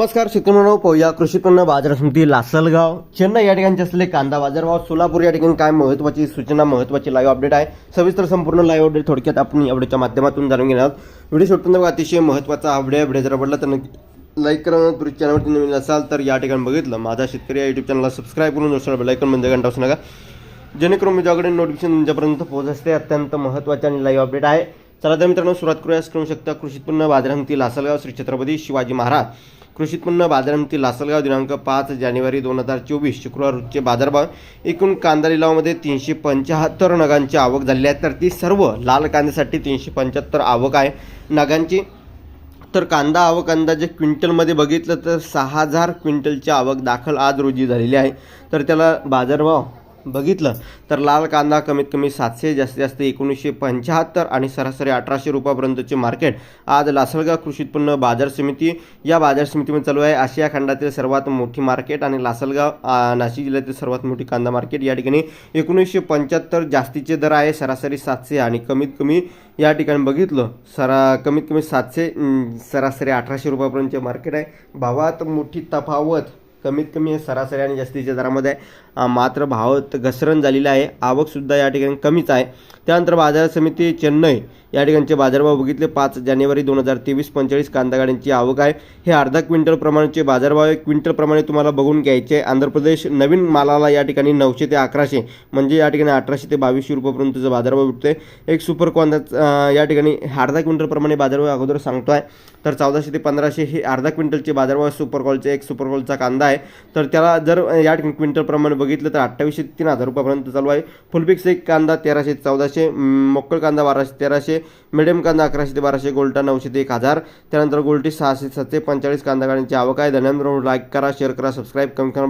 नमस्कार शेतकऱ्यांनो. पाहूया कृषी उत्पन्न बाजार समिती लासलगाव. चेन्नई या ठिकाणचे असलेले कांदा बाजारभाव सोलापूर या ठिकाणी काय महत्त्वाची सूचना महत्त्वाची लाईव्ह अपडेट आहे. सविस्तर संपूर्ण लाईव्ह अपडेट थोडक्यात आपण या माध्यमातून जाणून घेणार आहोत. व्हिडिओ शेवटपर्यंत अतिशय महत्त्वाचा आवडे व्हिडिओ जर आवडला तर लाईक करा. तुझ्या चॅनलवरती नवीन असाल तर या ठिकाणी बघितलं. माझा शेतकरी या युट्यूब चॅनलला सबस्क्राईब करून दुसरा बेलायकन म्हणजे घंटा असू नका. जेणेकरून मी ज्याकडे नोटिफिकेशन तुमच्यापर्यंत पोहोच असते अत्यंत महत्त्वाचे आणि लाईव्ह अपडेट आहे. चला तर मित्रांनो सुरुवात करूया. करू शकता कृषी उत्पन्न बाजार समिती लासलगाव श्री छत्रपती शिवाजी महाराज. कृषी उत्पन्न बाजार लासलगाव दिनांक पाच जानेवारी दोन हजार चोवीस शुक्रवार रोजचे बाजारभाव एकूण कांदा लिलावामध्ये तीनशे पंच्याहत्तर नगांची आवक झालेली आहे. तर ती सर्व लाल कांद्यासाठी तीनशे पंच्याहत्तर आवक आहे. नगांची तर कांदा आवक अंदाजे क्विंटलमध्ये बघितलं तर सहा हजार क्विंटलची आवक दाखल आज रोजी झालेली आहे. तर त्याला बाजारभाव बघितलं तर लाल कांदा कमीत कमी सातशे जास्तीत जास्त एकोणीसशे पंच्याहत्तर आणि सरासरी अठराशे रुपयापर्यंतचे मार्केट. आज लासलगाव कृषी उत्पन्न बाजार समिती या बाजार समितीमध्ये चालू आहे. आशिया खंडातील सर्वात मोठी मार्केट आणि लासलगाव नाशिक जिल्ह्यातील सर्वात मोठी कांदा मार्केट. या ठिकाणी एकोणीसशे पंच्याहत्तर जास्तीचे दर आहे सरासरी सातशे आणि कमीत कमी या ठिकाणी बघितलं सरा कमीत कमी सातशे सरासरी अठराशे रुपयापर्यंतचे मार्केट आहे. भावात मोठी तफावत कमीत कमी सरासरी आणि जास्तीच्या दरामध्ये आहे मात्र भावात घसरण झालेली आहे. आवकसुद्धा या ठिकाणी कमीच आहे. त्यानंतर बाजार समिती चेन्नई या ठिकाणचे बाजारभाव बघितले. पाच जानेवारी दोन हजार तेवीस पंचेचाळीस कांदा गाड्यांची आवक आहे. हे अर्धा क्विंटल प्रमाणाचे बाजारभाव एक क्विंटलप्रमाणे तुम्हाला बघून घ्यायचे आंध्र प्रदेश नवीन मालाला या ठिकाणी नऊशे ते अकराशे म्हणजे या ठिकाणी अठराशे ते बावीसशे रुपयापर्यंतचा बाजारभाव भेटतोय. एक सुपर कांदा या ठिकाणी अर्धा क्विंटलप्रमाणे बाजारभाव अगोदर सांगतो आहे तर चौदाशे ते पंधराशे हे अर्धा क्विंटलचे बाजारभाव सुपर कॉलचे एक सुपर कॉलचा कांदा आहे. तर त्याला जर या ठिकाणी क्विंटल प्रमाणे बघितलं तर अठ्ठावीसशे तीन हजार रुपयापर्यंत चालू आहे. फुलपिक्स एक कांदा तेराशे चौदाशे मोकळ कांदा बाराशे तेराशे मिडियम कांदा अकराशे ते बाराशे गोल्टा नऊशे ते एक हजार. त्यानंतर गोल्टी सहाशे सातशे पंचाळीस कांदा गाड्यांची आवक आहे. धन्यवाद लाईक करा शेअर करा सबस्क्राईब कमी करा.